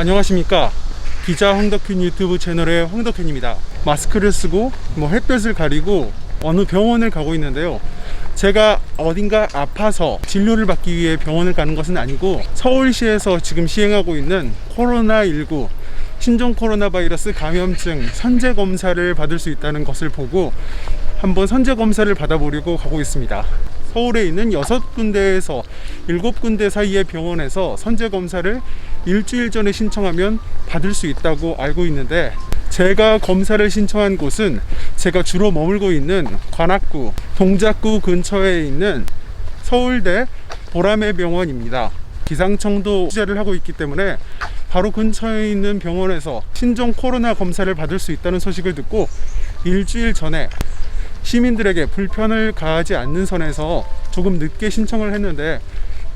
안녕하십니까. 기자 황덕균 유튜브 채널의 황덕균입니다. 마스크를 쓰고 뭐 햇볕을 가리고 어느 병원을 가고 있는데요 제가 어딘가 아파서 진료를 받기 위해 병원을 가는 것은 아니고 서울시에서 지금 시행하고 있는 코로나19 신종 코로나 바이러스 감염증 선제 검사를 받을 수 있다는 것을 보고 한번 선제 검사를 받아보려고 가고 있습니다. 서울에 있는 여섯 군데에서 일곱 군데 사이의 병원에서 선제 검사를 일주일 전에 신청하면 받을 수 있다고 알고 있는데 제가 검사를 신청한 곳은 제가 주로 머물고 있는 관악구 동작구 근처에 있는 서울대 보라매 병원입니다. 기상청도 취재를 하고 있기 때문에 바로 근처에 있는 병원에서 신종 코로나 검사를 받을 수 있다는 소식을 듣고 일주일 전에 시민들에게 불편을 가하지 않는 선에서 조금 늦게 신청을 했는데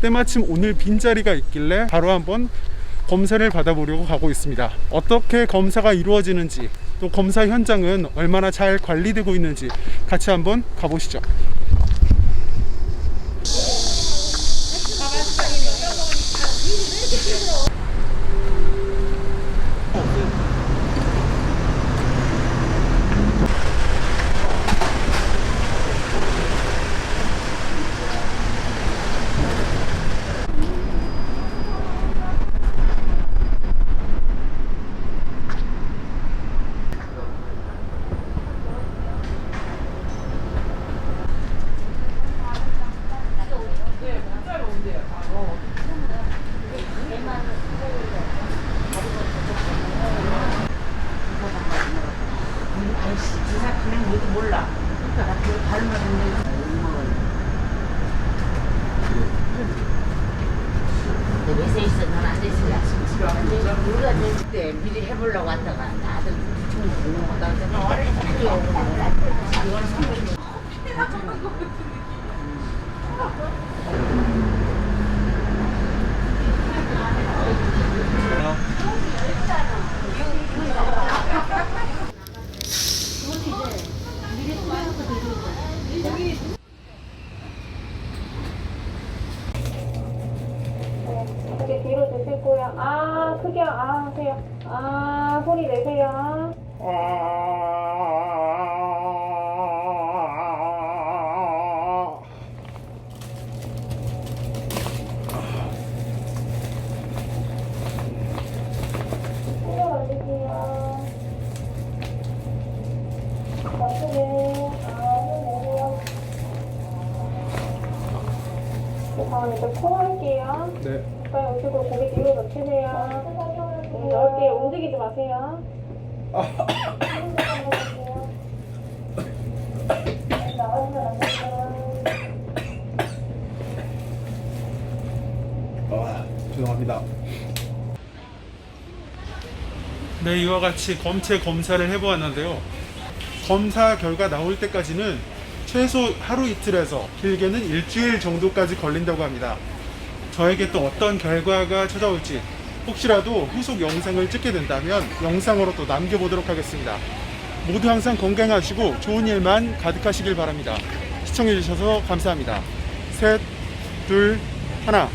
때마침 오늘 빈자리가 있길래 바로 한번 검사를 받아보려고 가고 있습니다. 어떻게 검사가 이루어지는지 또 검사 현장은 얼마나 잘 관리되고 있는지 같이 한번 가보시죠. 기사 그냥 얘도 몰라. 그러니까 그 발음을 왜서 있어? 넌안 됐으냐? 우리가 됐을 때 미리 해보려고 왔다가 나도 좀 보는 거다. 내가 어릴 때 오는 거야. 이건 선물이 이렇게 뒤로 드시고요. 아, 크게 아 하세요. 아, 소리 내세요. 신경 크게 아, 힘 내세요. 그 다음에 이제 코 할게요. 네. 가까이 오시고 고개 뒤로 넣으세요. 음, 넓게 움직이지 마세요. 나가시면 안 돼요. 아, 죄송합니다. 네, 이와 같이 검체 검사를 해보았는데요. 검사 결과 나올 때까지는 최소 하루 이틀에서 길게는 일주일 정도까지 걸린다고 합니다. 저에게 또 어떤 결과가 찾아올지 혹시라도 후속 영상을 찍게 된다면 영상으로 또 남겨보도록 하겠습니다. 모두 항상 건강하시고 좋은 일만 가득하시길 바랍니다. 시청해주셔서 감사합니다. 셋, 둘, 하나.